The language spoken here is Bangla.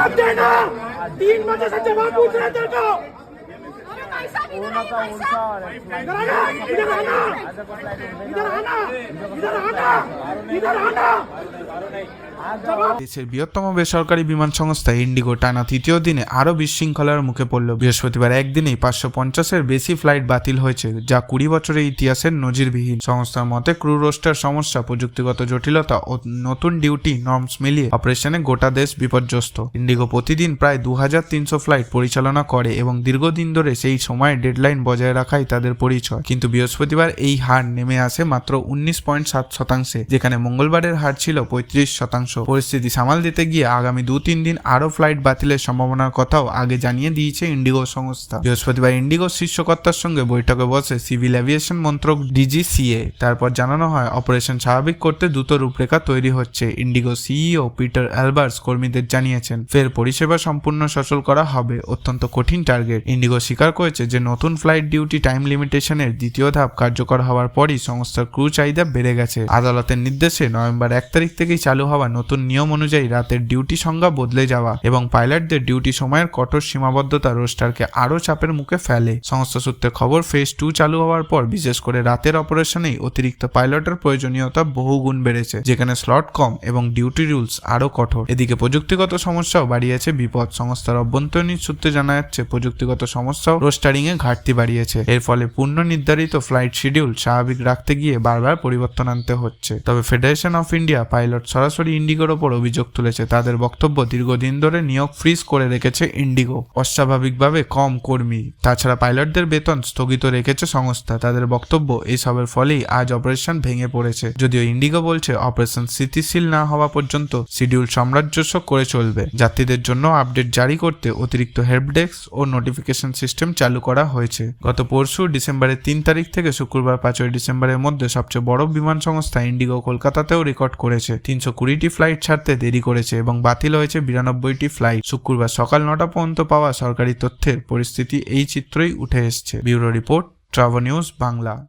जवाब देना तीन बजे से जवाब पूछ रहे तेरे को इधर आना इधर आना इधर आना इधर आना इधर आना দেশের বৃহত্তম বেসরকারি বিমান সংস্থা ইন্ডিগো টানা তৃতীয় দিনে আরও বিশৃঙ্খলার মুখে পড়ল। বৃহস্পতিবার একদিনেই পাঁচশো পঞ্চাশের বেশি ফ্লাইট বাতিল হয়েছে, যা কুড়ি বছরের ইতিহাসের নজিরবিহীন। সংস্থার মতে, ক্রু রোস্টার সমস্যা, প্রযুক্তিগত জটিলতা ও নতুন ডিউটি নর্মস মিলিয়ে অপারেশনে গোটা দেশ বিপর্যস্ত। ইন্ডিগো প্রতিদিন প্রায় দু হাজার তিনশো ফ্লাইট পরিচালনা করে এবং দীর্ঘদিন ধরে সেই সময়ের ডেডলাইন বজায় রাখাই তাদের পরিচয়। কিন্তু বৃহস্পতিবার এই হার নেমে আসে মাত্র উনিশ পয়েন্ট সাত শতাংশে, যেখানে মঙ্গলবারের হার ছিল পঁয়ত্রিশ শতাংশ। পরিস্থিতি সামাল দিতে গিয়ে আগামী দু তিন দিন আরও ফ্লাইট বাতিলের সম্ভাবনার কথাও আগে জানিয়ে দিয়েছে ইন্ডিগো সংস্থা। বৃহস্পতিবার ইন্ডিগো শীর্ষকর্তার সঙ্গে বৈঠকে বসে সিভিল এভিয়েশন মন্ত্রক ডিজিসিএ, তারপর জানানো হয় অপারেশন স্বাভাবিক করতে দ্রুত রূপরেখা তৈরি হচ্ছে, ইন্ডিগো সিইও পিটার অ্যালবার্স কর্মীদের জানিয়েছেন। ফের পরিষেবা সম্পূর্ণ সচল করা হবে, অত্যন্ত কঠিন টার্গেট। ইন্ডিগো স্বীকার করেছে যে নতুন ফ্লাইট ডিউটি টাইম লিমিটেশনের দ্বিতীয় ধাপ কার্যকর হওয়ার পরই সংস্থার ক্রু চাহিদা বেড়ে গেছে। আদালতের নির্দেশে নভেম্বর এক তারিখ থেকেই চালু হওয়া নতুন নিয়ম অনুযায়ী রাতের ডিউটি সংজ্ঞা বদলে যাওয়া এবং পাইলটদের ডিউটি সময়ের কঠোর সীমাবদ্ধতা রোস্টারকে আরও চাপের মুখে ফেলে। সংস্থা সূত্রে খবর, ফেজ টু চালু হওয়ার পর বিশেষ করে রাতের অপারেশনেই অতিরিক্ত পাইলটের প্রয়োজনীয়তা বহু গুণ বেড়েছে, যেখানে স্লট কম এবং ডিউটি রুলস আরও কঠোর। এদিকে প্রযুক্তিগত সমস্যাও বাড়িয়েছে বিপদ। সংস্থার অভ্যন্তরীণ সূত্রে জানা যাচ্ছে, প্রযুক্তিগত সমস্যাও রোস্টারিং এ ঘাটতি বাড়িয়েছে। এর ফলে পূর্ণ নির্ধারিত ফ্লাইট শিডিউল স্বাভাবিক রাখতে গিয়ে বারবার পরিবর্তন আনতে হচ্ছে। তবে ফেডারেশন অফ ইন্ডিয়া পাইলট সরাসরি ইন্ডিগোর ওপর অভিযোগ তুলেছে। তাদের বক্তব্য দীর্ঘদিন ধরে নিয়োগ ফ্রিজ করে রেখেছে ইন্ডিগো। অস্বাভাবিকভাবে কম কর্মী। তাছাড়া পাইলটদের বেতন স্থগিত রেখেছে সংস্থা। তাদের বক্তব্য এসবের ফলেই আজ অপারেশন ভেঙে পড়েছে। যদিও ইন্ডিগো বলছে, অপারেশন স্থিতিশীল না হওয়া পর্যন্ত শিডিউল সাম্রাজ্যস্ব করে চলবে। যাত্রীদের জন্য আপডেট জারি করতে অতিরিক্ত হেল্প ডেস্ক ও নোটিফিকেশন সিস্টেম চালু করা হয়েছে। গত পরশু ডিসেম্বরের তিন তারিখ থেকে শুক্রবার পাঁচই ডিসেম্বরের মধ্যে সবচেয়ে বড় বিমান সংস্থা ইন্ডিগো কলকাতাতেও রেকর্ড করেছে। তিনশো কুড়িটি ফ্লাইট ছাড়তে দেরি করেছে এবং বাতিল হয়েছে বিরানব্বইটি ফ্লাইট। শুক্রবার সকাল নটা পর্যন্ত পাওয়া সরকারি তথ্যের পরিস্থিতি এই চিত্রই উঠে এসছে। ব্যুরো রিপোর্ট, ট্রাভো নিউজ, বাংলা।